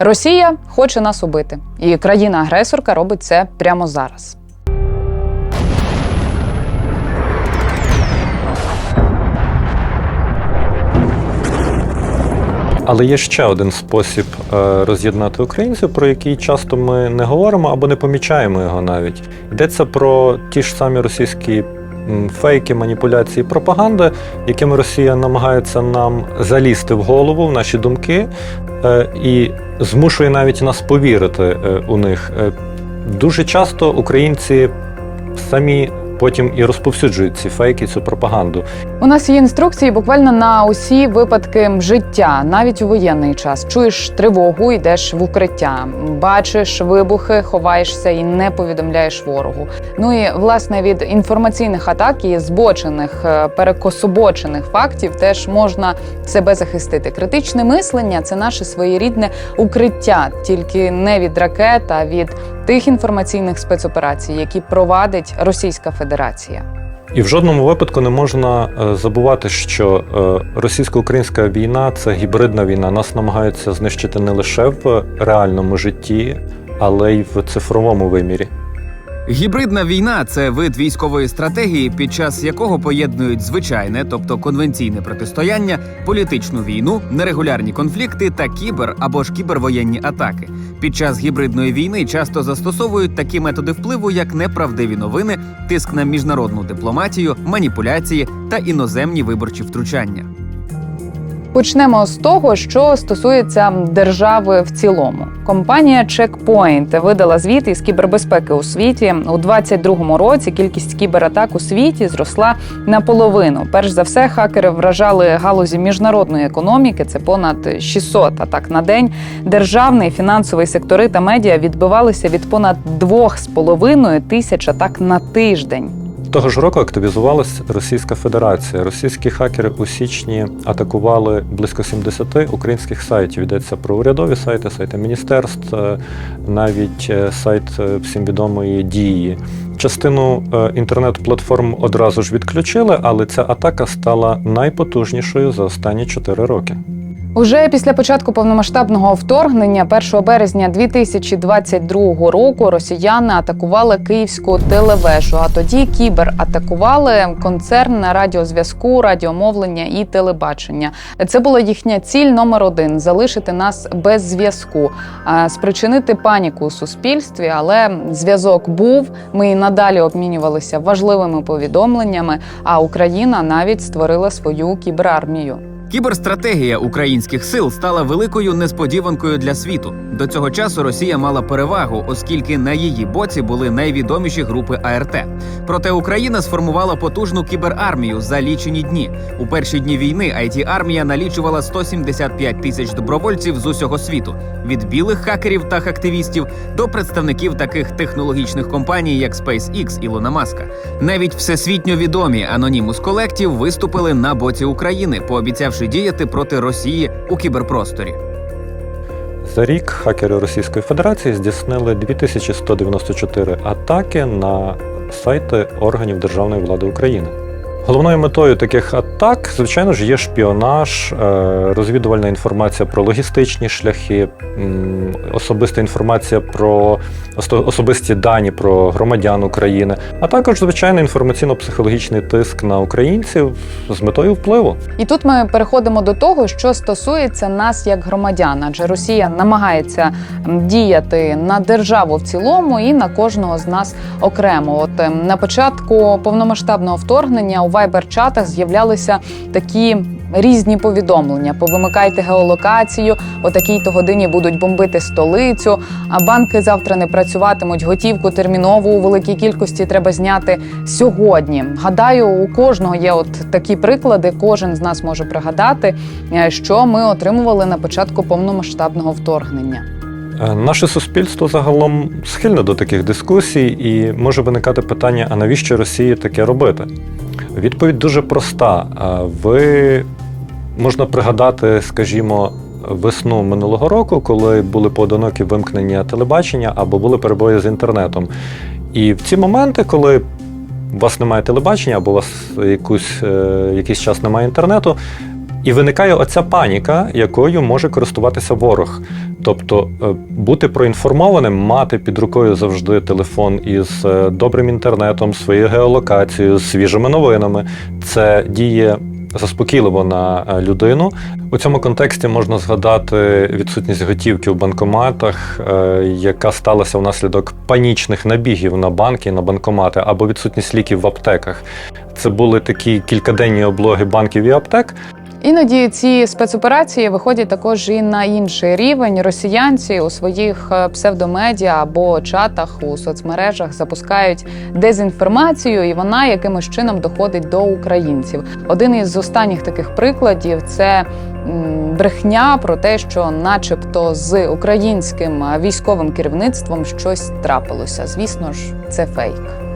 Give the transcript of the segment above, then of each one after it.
Росія хоче нас убити, і країна-агресорка робить це прямо зараз. Але є ще один спосіб е, роз'єднати українців, про який часто ми не говоримо або не помічаємо його навіть. Йдеться про ті ж самі російські фейки, маніпуляції, пропаганди, якими Росія намагається нам залізти в голову, в наші думки, е, і змушує навіть нас повірити е, у них. Е, Дуже часто українці самі потім і розповсюджують ці фейки, цю пропаганду. У нас є інструкції буквально на усі випадки життя, навіть у воєнний час. Чуєш тривогу, йдеш в укриття, бачиш вибухи, ховаєшся і не повідомляєш ворогу. Ну і власне від інформаційних атак і збочених, е, перекособочених фактів теж можна себе захистити. Критичне мислення це наше своєрідне укриття, тільки не від ракет, а від тих інформаційних спецоперацій, які провадить Російська Федерація. І в жодному випадку не можна е, забувати, що е, російсько-українська війна це гібридна війна. Нас намагаються знищити не лише в реальному житті, але й в цифровому вимірі. Гібридна війна це вид військової стратегії, під час якого поєднують звичайне, тобто конвенційне протистояння, політичну війну, нерегулярні конфлікти та кібер або ж кібервоєнні атаки. Під час гібридної війни часто застосовують такі методи впливу, як неправдиві новини, тиск на міжнародну дипломатію, маніпуляції та іноземні виборчі втручання. Почнемо з того, що стосується держави в цілому. Компанія Checkpoint видала звіт із кібербезпеки у світі у 2022 році. Кількість кібератак у світі зросла наполовину. Перш за все, хакери вражали галузі міжнародної економіки. Це понад 600 атак на день. Державний фінансовий сектори та медіа відбивалися від понад 2,5 тисяч атак на тиждень. Того ж року активізувалась Російська Федерація. Російські хакери у січні атакували близько 70 українських сайтів. Йдеться про урядові сайти, сайти міністерств, навіть е, сайт е, всім відомої дії. Частину е, інтернет-платформ одразу ж відключили, але ця атака стала найпотужнішою за останні 4 роки. Уже після початку повномасштабного вторгнення, 1 березня 2022 року, росіяни атакували київську телевежу. А тоді кібер атакували концерн на радіозв'язку, радіомовлення і телебачення. Це була їхня ціль номер один залишити нас без зв'язку, спричинити паніку у суспільстві. Але зв'язок був. Ми і надалі обмінювалися важливими повідомленнями. А Україна навіть створила свою кіберармію. Кіберстратегія українських сил стала великою несподіванкою для світу. До цього часу Росія мала перевагу, оскільки на її боці були найвідоміші групи АРТ. Проте Україна сформувала потужну кіберармію за лічені дні. У перші дні війни it армія налічувала 175 тисяч добровольців з усього світу від білих хакерів та активістів до представників таких технологічних компаній, як SpaceX Ілона Маска. Навіть всесвітньо відомі Anonymous Collective виступили на боці України, пообіцявши діяти проти Росії у кіберпросторі. За рік хакери Російської Федерації здійснили 2194 атаки на сайти органів державної влади України. Головною метою таких атак, звичайно ж, є шпіонаж, е, розвідувальна інформація про логістичні шляхи, особиста інформація про особисті дані про громадян України, а також звичайно інформаційно-психологічний тиск на українців з метою впливу. І тут ми переходимо до того, що стосується нас як громадян, адже Росія намагається діяти на державу в цілому і на кожного з нас окремо. От ем, на початку повномасштабного вторгнення у вайбер-чатах з'являлися такі. Різні повідомлення: повимикайте геолокацію, о такій-то годині будуть бомбити столицю. А банки завтра не працюватимуть. Готівку термінову у великій кількості треба зняти сьогодні. Гадаю, у кожного є от такі приклади. Кожен з нас може пригадати, е, що ми отримували на початку повномасштабного вторгнення. Е, Наше суспільство загалом схильне до таких дискусій, і може виникати питання: а навіщо Росії таке робити? Відповідь дуже проста. Ви можна пригадати, скажімо, весну минулого року, коли були поодинокі вимкнення телебачення або були перебої з інтернетом. І в ці моменти, коли у вас немає телебачення, або у вас якусь, е, якийсь час немає інтернету, І виникає оця паніка, якою може користуватися ворог. Тобто е, бути проінформованим, мати під рукою завжди телефон із е, добрим інтернетом, своєю геолокацією, свіжими новинами, це діє заспокійливо на е, людину. У цьому контексті можна згадати відсутність готівки в банкоматах, яка сталася внаслідок панічних набігів на банки, на банкомати, або відсутність ліків в аптеках. Це були такі кількаденні облоги банків і аптек. Іноді ці спецоперації виходять також і на інший рівень. Росіянці у своїх е, псевдомедіа або чатах у соцмережах запускають дезінформацію, і вона якимось чином доходить до українців. Один із останніх таких прикладів це брехня про те, що, начебто, з українським е, військовим керівництвом щось трапилося. Звісно ж, це фейк.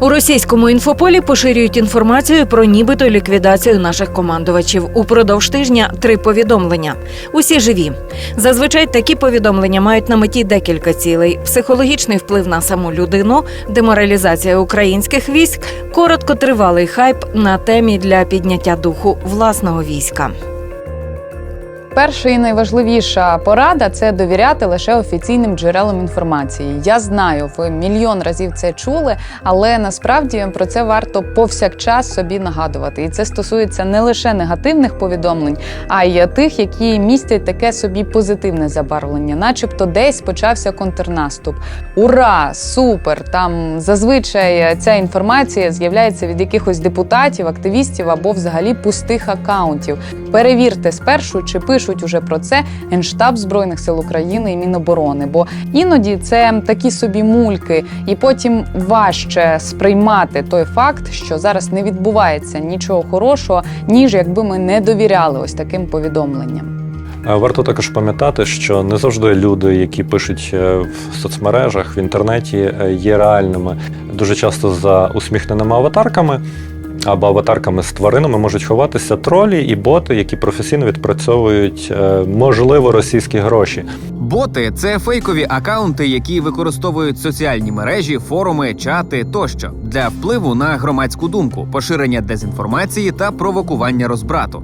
У російському інфополі поширюють інформацію про нібито ліквідацію наших командувачів. Упродовж тижня три повідомлення. Усі живі. Зазвичай такі повідомлення мають на меті декілька цілей: психологічний вплив на саму людину, деморалізація українських військ, короткотривалий хайп на темі для підняття духу власного війська. Перша і найважливіша порада це довіряти лише офіційним джерелам інформації. Я знаю, ви мільйон разів це чули, але насправді про це варто повсякчас собі нагадувати. І це стосується не лише негативних повідомлень, а й тих, які містять таке собі позитивне забарвлення, начебто десь почався контрнаступ. Ура! Супер! Там зазвичай ця інформація з'являється від якихось депутатів, активістів або взагалі пустих акаунтів. Перевірте спершу, чи пишуть уже про це Генштаб Збройних сил України і Міноборони. Бо іноді це такі собі мульки, і потім важче сприймати той факт, що зараз не відбувається нічого хорошого, ніж якби ми не довіряли ось таким повідомленням. Варто також пам'ятати, що не завжди люди, які пишуть е, в соцмережах, в інтернеті, е, є реальними. Дуже часто за усміхненими аватарками або аватарками з тваринами можуть ховатися тролі і боти, які професійно відпрацьовують е, можливо російські гроші. Боти це фейкові акаунти, які використовують соціальні мережі, форуми, чати тощо для впливу на громадську думку, поширення дезінформації та провокування розбрату.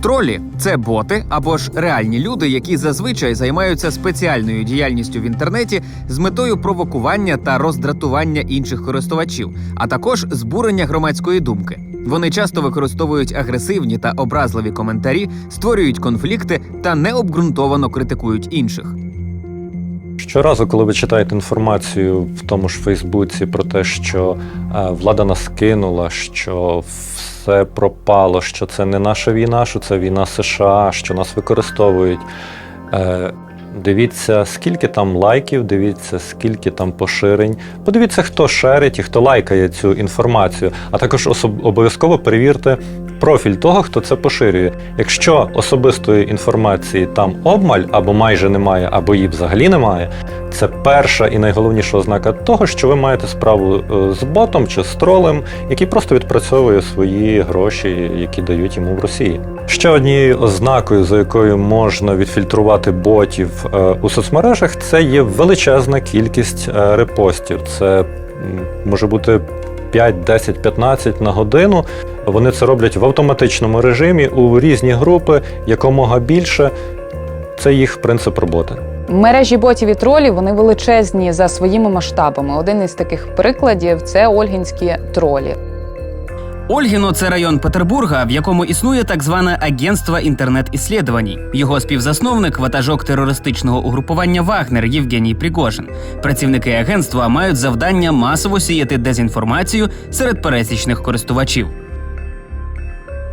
Тролі це боти або ж реальні люди, які зазвичай займаються спеціальною діяльністю в інтернеті з метою провокування та роздратування інших користувачів, а також збурення громадської думки. Вони часто використовують агресивні та образливі коментарі, створюють конфлікти та необґрунтовано критикують інших. Щоразу, коли ви читаєте інформацію в тому ж Фейсбуці про те, що е, влада нас кинула, що все пропало, що це не наша війна, що це війна США, що нас використовують. е, Дивіться, скільки там лайків, дивіться, скільки там поширень. Подивіться, хто шерить і хто лайкає цю інформацію. А також обов'язково перевірте профіль того, хто це поширює. Якщо особистої інформації там обмаль або майже немає, або її взагалі немає, це перша і найголовніша ознака того, що ви маєте справу е, з ботом чи з тролем, який просто відпрацьовує свої гроші, які дають йому в Росії. Ще однією ознакою, за якою можна відфільтрувати ботів е, у соцмережах, це є величезна кількість е, репостів. Це може бути 5, 10, 15 на годину. Вони це роблять в автоматичному режимі у різні групи, якомога більше. Це їх принцип роботи. Мережі ботів і тролів вони величезні за своїми масштабами. Один із таких прикладів це ольгінські тролі. Ольгіно це район Петербурга, в якому існує так зване агентство інтернет-іслідувань. Його співзасновник ватажок терористичного угрупування Вагнер Євгеній Пригожин. Працівники агентства мають завдання масово сіяти дезінформацію серед пересічних користувачів.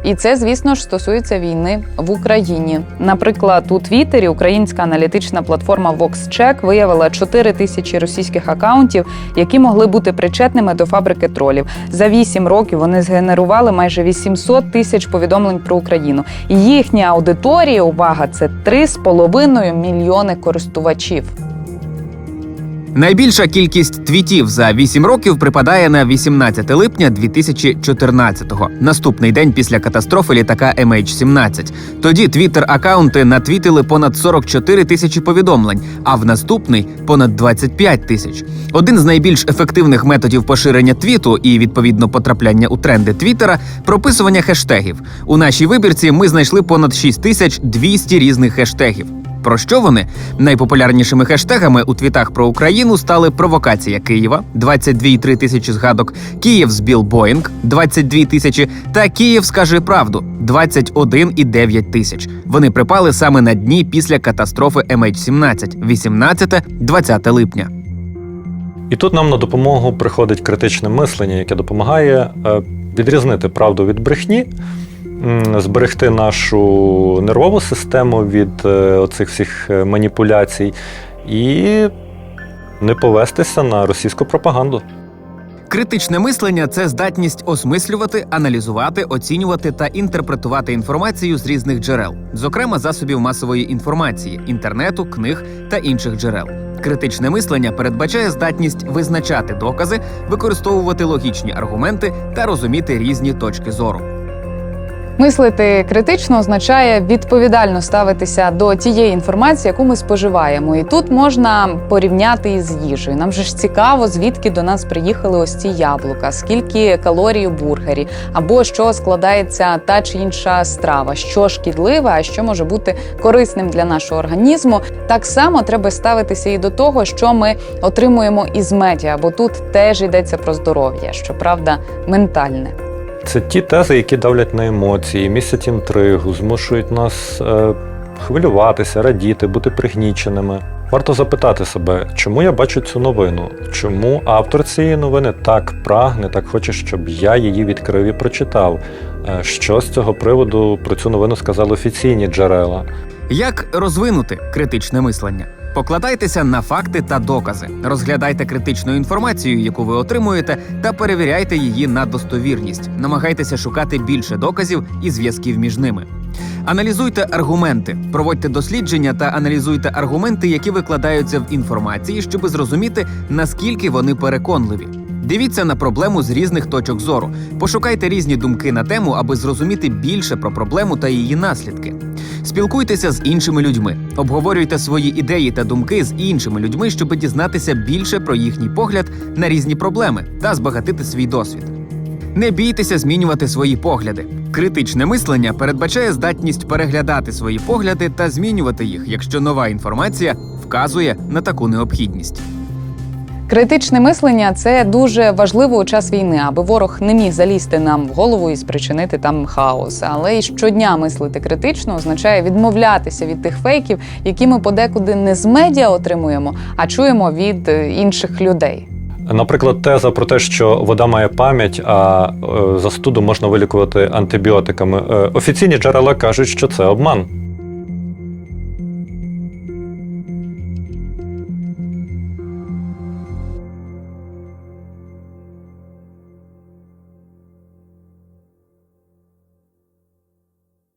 І це, звісно ж, стосується війни в Україні. Наприклад, у Твіттері українська аналітична платформа VoxCheck виявила 4 тисячі російських акаунтів, які могли бути причетними до фабрики тролів. За 8 років вони згенерували майже 800 тисяч повідомлень про Україну. І їхня аудиторія, увага, це 3,5 мільйони користувачів. Найбільша кількість твітів за 8 років припадає на 18 липня 2014-го, наступний день після катастрофи літака MH17. Тоді твіттер-акаунти натвітили понад 44 тисячі повідомлень, а в наступний понад 25 тисяч. Один з найбільш ефективних методів поширення твіту і відповідно потрапляння у тренди Твіттера прописування хештегів. У нашій вибірці ми знайшли понад 6200 різних хештегів. Про що вони? Найпопулярнішими хештегами у твітах про Україну стали провокація Києва 22,3 тисячі згадок, Київ збіл Боїнг 22 тисячі та Київ скаже правду 21,9 тисяч. Вони припали саме на дні після катастрофи MH17 18-20 липня. І тут нам на допомогу приходить критичне мислення, яке допомагає е, відрізнити правду від брехні, зберегти нашу нервову систему від е, оцих всіх е, маніпуляцій і не повестися на російську пропаганду. Критичне мислення це здатність осмислювати, аналізувати, оцінювати та інтерпретувати інформацію з різних джерел, зокрема засобів масової інформації, інтернету, книг та інших джерел. Критичне мислення передбачає здатність визначати докази, використовувати логічні аргументи та розуміти різні точки зору. Мислити критично означає відповідально ставитися до тієї інформації, яку ми споживаємо. І тут можна порівняти із їжею. Нам же ж цікаво, звідки до нас приїхали ось ці яблука, скільки калорій у бургері, або що складається та чи інша страва, що шкідливе, а що може бути корисним для нашого організму. Так само треба ставитися і до того, що ми отримуємо із медіа, бо тут теж йдеться про здоров'я, щоправда, ментальне. Це ті тези, які давлять на емоції, містять інтригу, змушують нас е, хвилюватися, радіти, бути пригніченими. Варто запитати себе, чому я бачу цю новину? Чому автор цієї новини так прагне, так хоче, щоб я її відкрив і прочитав? Е, Що з цього приводу про цю новину сказали офіційні джерела? Як розвинути критичне мислення? Покладайтеся на факти та докази, розглядайте критичну інформацію, яку ви отримуєте, та перевіряйте її на достовірність. Намагайтеся шукати більше доказів і зв'язків між ними. Аналізуйте аргументи, проводьте дослідження та аналізуйте аргументи, які викладаються в інформації, щоб зрозуміти, наскільки вони переконливі. Дивіться на проблему з різних точок зору. Пошукайте різні думки на тему, аби зрозуміти більше про проблему та її наслідки. Спілкуйтеся з іншими людьми, обговорюйте свої ідеї та думки з іншими людьми, щоб дізнатися більше про їхній погляд на різні проблеми та збагатити свій досвід. Не бійтеся змінювати свої погляди. Критичне мислення передбачає здатність переглядати свої погляди та змінювати їх, якщо нова інформація вказує на таку необхідність. Критичне мислення це дуже важливо у час війни, аби ворог не міг залізти нам в голову і спричинити там хаос. Але й щодня мислити критично означає відмовлятися від тих фейків, які ми подекуди не з медіа отримуємо, а чуємо від е, інших людей. Наприклад, теза про те, що вода має пам'ять, а е, застуду можна вилікувати антибіотиками. Е, Офіційні джерела кажуть, що це обман.